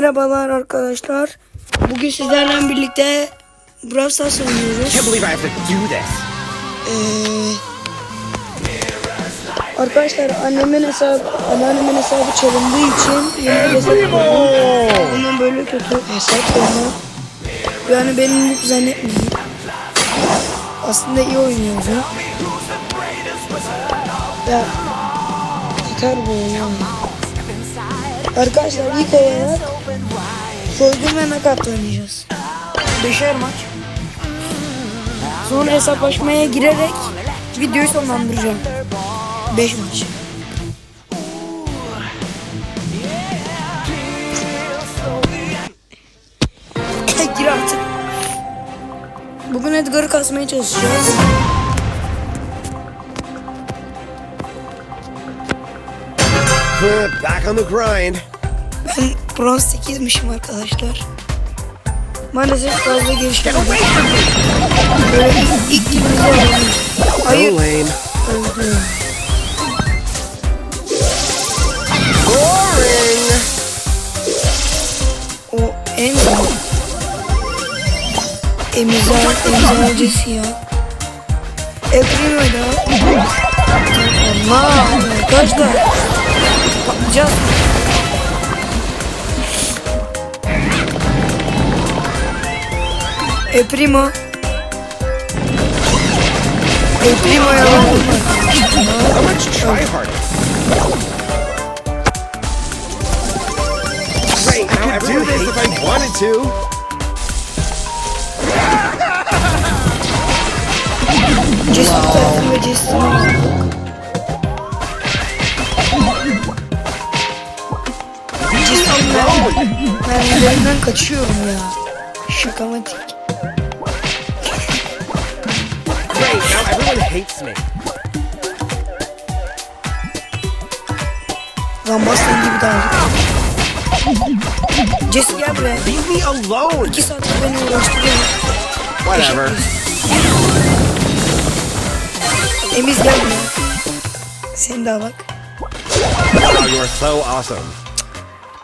merhabalar arkadaşlar. Bugün sizlerle birlikte Brawl Stars oynuyoruz. Ee, arkadaşlar annemin hesabı, anneannemin hesabı çalındığı için yeni bir hesap. Ondan böyle kötü hesap kurdum. Yani benim noob zannetmeyin. Aslında iyi oynuyordu. Ya yeter bu oyun. Arkadaşlar ilk olarak soygun ve nakat oynayacağız. Beşer maç. Sonra hesaplaşmaya girerek videoyu sonlandıracağım. 5 maç. Gir artık. Bugün Edgar'ı kasmaya çalışacağız. Back on the grind. Bronz 8'mişim arkadaşlar. Maalesef fazla gelişmedim. Böyle ilk. So Hayır. Öldüm. O en emizar, emizarcısı ya. Ekrimo'da Allah arkadaşlar patlayacağız. E primo. E primo ya. How much try hard? Great. Now I could do this if I wanted to. Cesur tarafı ve cesur. Cesur mermilerinden kaçıyorum ya. Şakamatik. Great. Now everyone hates me. Lan bastan gibi daldık. Cesur gel buraya. Leave me alone. İki saattir beni uğraştırıyor. Whatever. Emiz gel buraya. Seni de al bak. Wow, you are so awesome.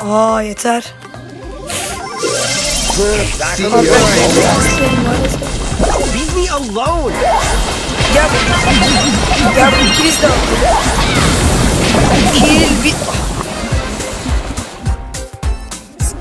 Aa yeter. Senin maalesef. Leave me alone. Gel. Gel buraya ikiniz de. Kill bir...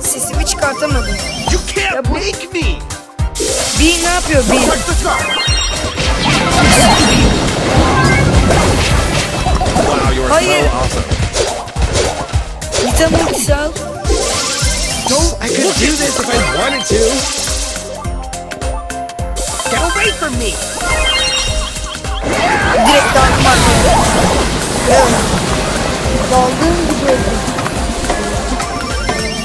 Sesimi çıkartamadım. You can't make me. Bir ne yapıyor are Hayır. so awesome. Vitamin ultisi No, I could do this if I wanted to. Get away from me. Direkt. Evet. Daldığım gibi öldüm.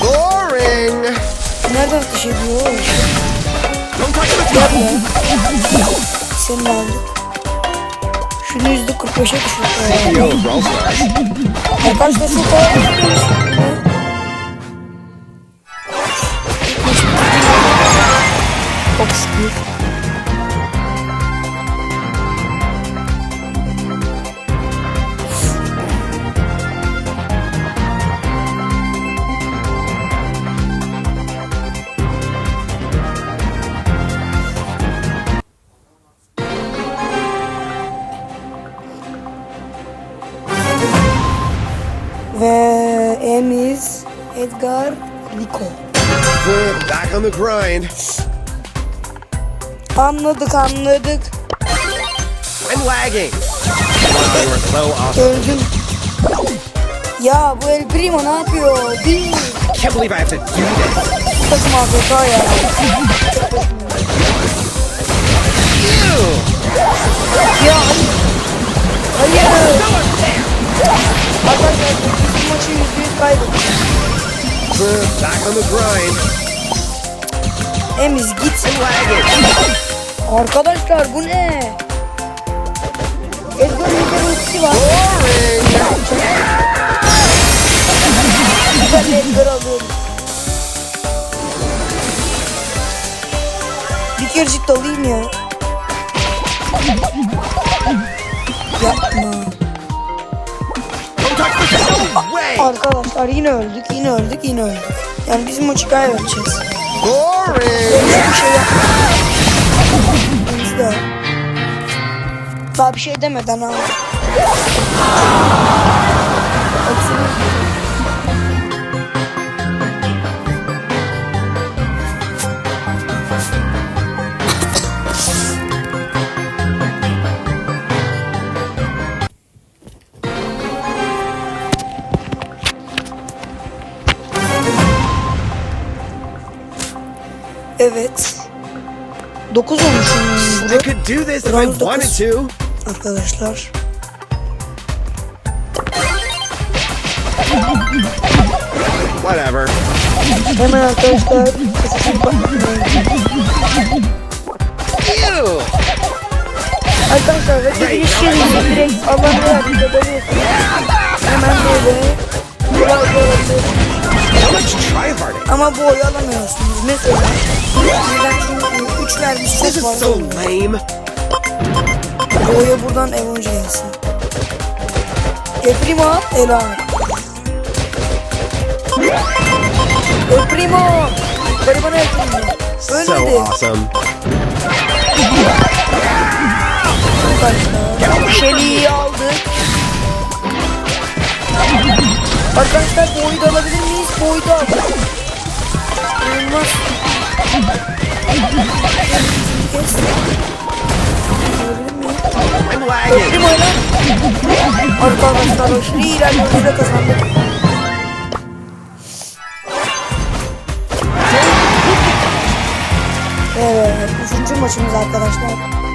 Boring. Nereden ateş ediyor? oğlum? Don't touch the buraya. Seni de aldık. Şunu yüzde 45'e düşürdük. Yo, Brawl Stars. Arkadaşlar şu kadar Çok şükür. Ve Emiz Edgar Rico. Back on the grind. Anladık anladık. I'm lagging. Öldüm. Ya bu El Primo ne yapıyor? Değil. Can't believe I have to do this. Takım AFK ya. Ya. Hayır. Arkadaşlar bu maçı yüzde yüz kaybettik. Back on the grind. Emiz git. I'm lagging. Arkadaşlar bu ne? Edgar'ın bir ultisi var. Ben de Edgar'ı alıyorum. Bir kere ciddi alayım ya. Yapma. Arkadaşlar yine öldük, yine öldük, yine öldük. Yani biz maçı kaybedeceğiz. Daha bir şey demeden. Baksana. Evet. 9 olmuşum I could do this if I wanted to. Arkadaşlar. Whatever. Hemen arkadaşlar Ew. Arkadaşlar rakibiniz gelince direkt alanı hareket edebilirsiniz. Hemen böyle biraz böyle ama bu oyu alamıyorsunuz. Mesela neden çünkü 3 vermiş This çok is oya buradan Evonca gelsin. El Primo, Ela. El Primo. Garibana El Primo. So Ölmedi. awesome. Şeli'yi aldık. Arkadaşlar bu oyu da alabilir miyiz? Bu oyu da aldık. İnanılmaz. Kim oyna? Arkadaşlar aşırı ilerlemede kazandık. Evet, üçüncü maçımız arkadaşlar.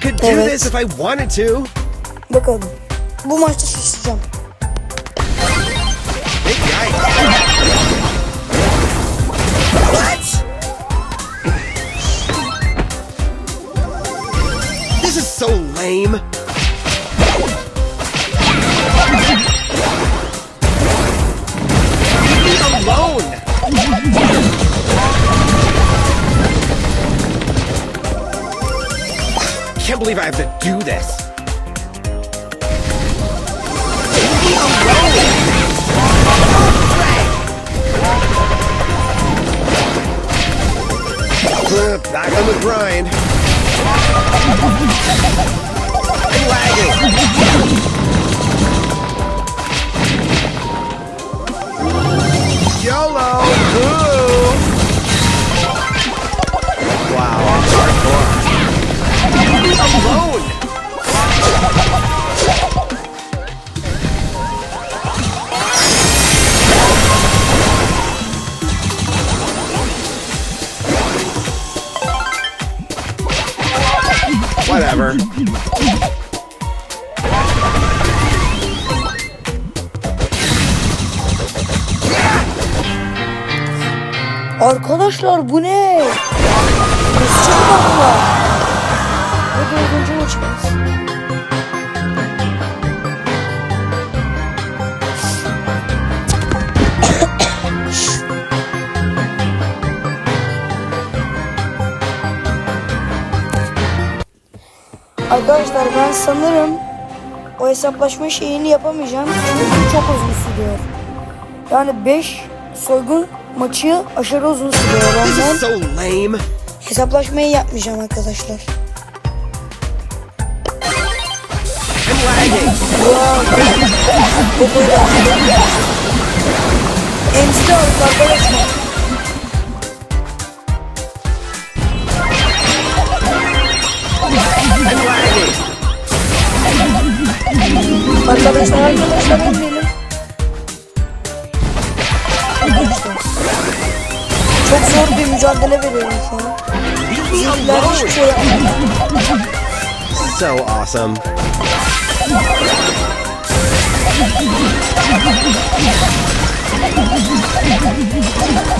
Could do Evet. this if I wanted to. Bakalım. Bu maçta şaşıracağım. Can't believe I have to do this. Back on the grind. Lagging. YOLO! Ooh. Wow, Arkadaşlar bu ne? Çıktı bunlar? Ve dördüncü maçımız. Arkadaşlar ben sanırım o hesaplaşma şeyini yapamayacağım. Çünkü çok uzun sürüyor. Yani 5 soygun maçı aşırı uzun sürüyor. Lame. hesaplaşmayı yapmayacağım arkadaşlar. Emsi aldık arkadaşlar. Arkadaşlar. Arkadaşlar. Çok zor bir mücadele veriyorum şu an. Bizimkiler hiçbir şey. So awesome.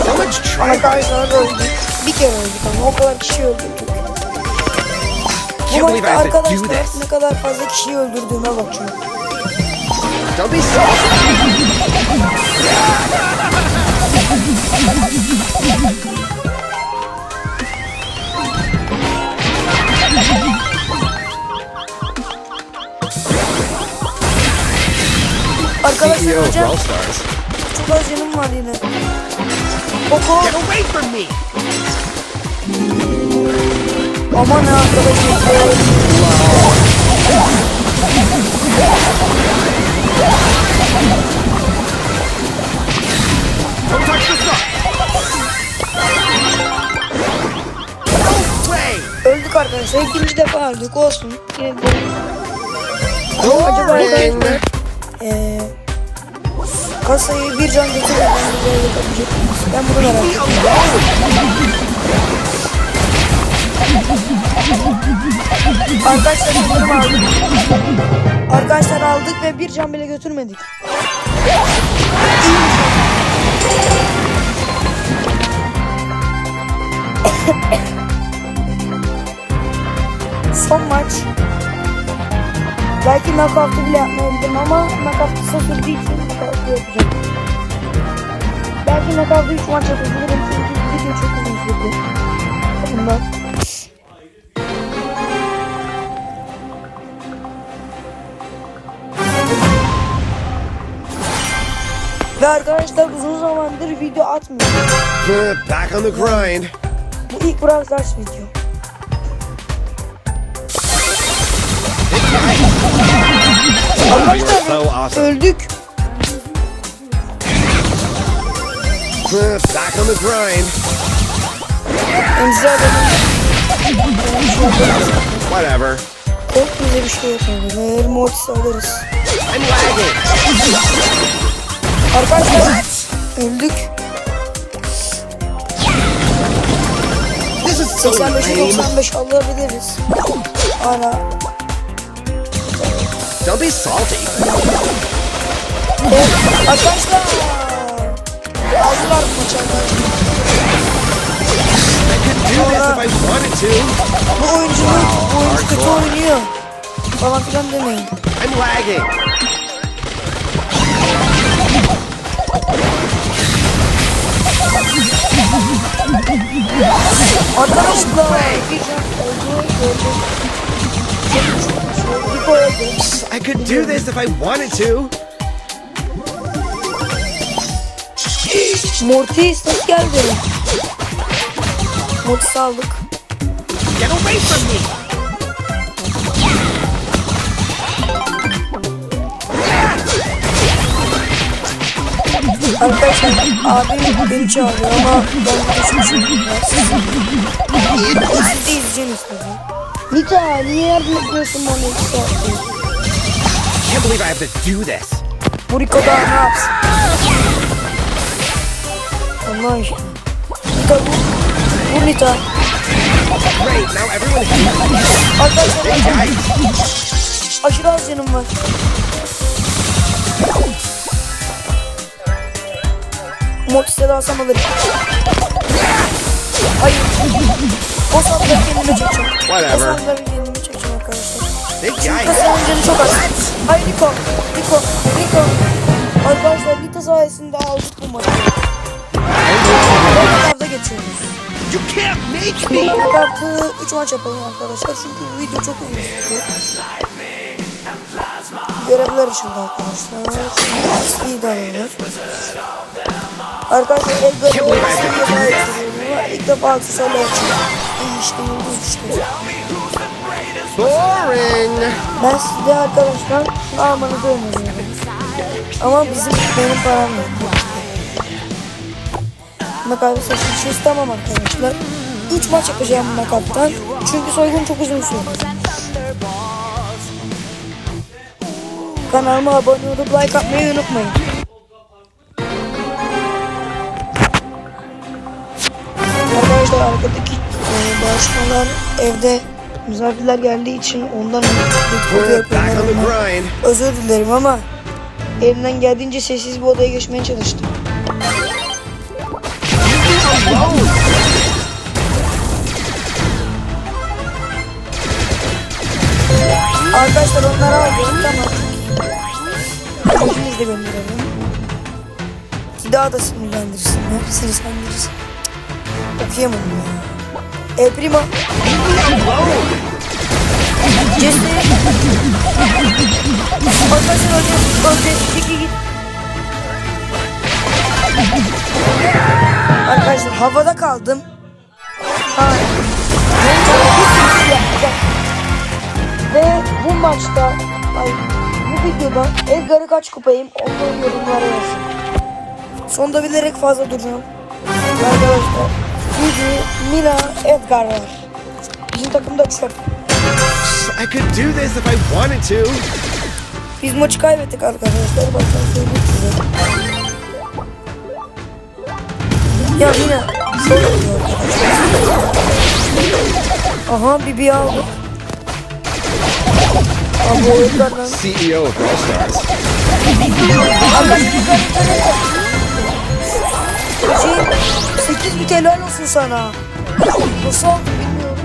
So much try. Arkadaşlar öldük. Bir kere öldük ama o kadar kişi öldürdük. Bu maçta arkadaşlar ne kadar fazla kişiyi öldürdüğüme bakıyorum. Don't be soft. Arkadaşlar hocam çok az canım var yine. Koko Get away from me! aman ha arkadaşlar. Arkadaşlar. İkinci defa öldük olsun. Yine de. Acaba Boring! arkadaşlar eee kasayı bir can getirmeden böyle yapabilecek? Ben bunu merak Me ediyorum. Arkadaşlar sanırım aldık. Arkadaşlar aldık ve bir can bile götürmedik. Son maç. Belki knockout'u bile yapmayabilirim ama knockout kısa sürdüğü için knockout'u yapacağım. Belki knockout'u 3 maç yapabilirim çünkü video çok uzun sürdü. Bundan. Ve arkadaşlar uzun zamandır video atmıyorum. Back on the grind. Bu ilk Brawl Stars video. So awesome. öldük. Back on the grind. Whatever. Çok güzel bir şey yapalım. Eğer Mortis'i alırız. I'm lagging. Arkadaşlar öldük. This is so 85'e lame. 95 alabiliriz. Hala. Don't be salty. Evet, arkadaşlar. Aldılar bu maçı arkadaşlar. Do this if I wanted to. Bu oyuncunun bu oyuncu kötü oynuyor. Falan filan demeyin. I'm lagging. Arkadaşlar. Bir I could do this if I wanted to. Mortis nasıl geldi? Mortis aldık. Get away from me. Arkadaşlar abim beni çağırıyor ama ben konuşmuşum biraz. Siz de tabii. Nita niye yardım etmiyorsun bana iki saattir? Can't believe I have to do this. Bu Rico daha ne yapsın? Allah aşkına. Bu. Bu Nita. Great, now everyone. Arkadaşlar aşırı az canım var. Mortis'e de alsam alırım. Hayır. O sandığı kendime çekeceğim. O Whatever. sandığı kendime çekeceğim arkadaşlar. Senin canı çok az. Hayır Rico. Rico. Rico. Arkadaşlar Nita sayesinde aldık bu maçı. Knockout'a geçiyoruz. You can't make me. Knockout'ı 3 maç yapalım arkadaşlar. Çünkü bu video çok uzun. Görevler içinde arkadaşlar. İyi davranır. Arkadaşlar el görevi ilk defa aksesuarla açıyorum. İşte işte. Boring. Ben size arkadaşlar şunu almanızı öneriyorum. Ama bizim benim param yok. Nakavı seçmişi istemem arkadaşlar. 3 maç yapacağım bu nakavdan. Çünkü soygun çok uzun sürdü. Kanalıma abone olup like atmayı unutmayın. Arkadaşlar arkadaki bağışmalar evde misafirler geldiği için ondan dedikodu grind. Özür dilerim ama elimden geldiğince sessiz bir odaya geçmeye çalıştım. Arkadaşlar onları aldım tamam. İkiniz de gönderelim. daha da sendirirsin. Cık, Okuyamadım ya. El Primo. Jesse. Arkadaşlar öldü. Öldü. Arkadaşlar havada kaldım. Ve bu maçta ay bu videoda Edgar'ı kaç kupayım onu yorumlara yazın. Sonda bilerek fazla duracağım. Arkadaşlar Gigi, Mila, Edgar var. Bizim takımda çöp. I could do this if I wanted to. Biz maçı kaybettik arkadaşlar. Baştan söyleyeyim size. Ya arkadaşlar. Aha Bibi o Edgar'dan CEO of Brawl Stars. Şey, 8 bit helal olsun sana. Nasıl aldın bilmiyorum.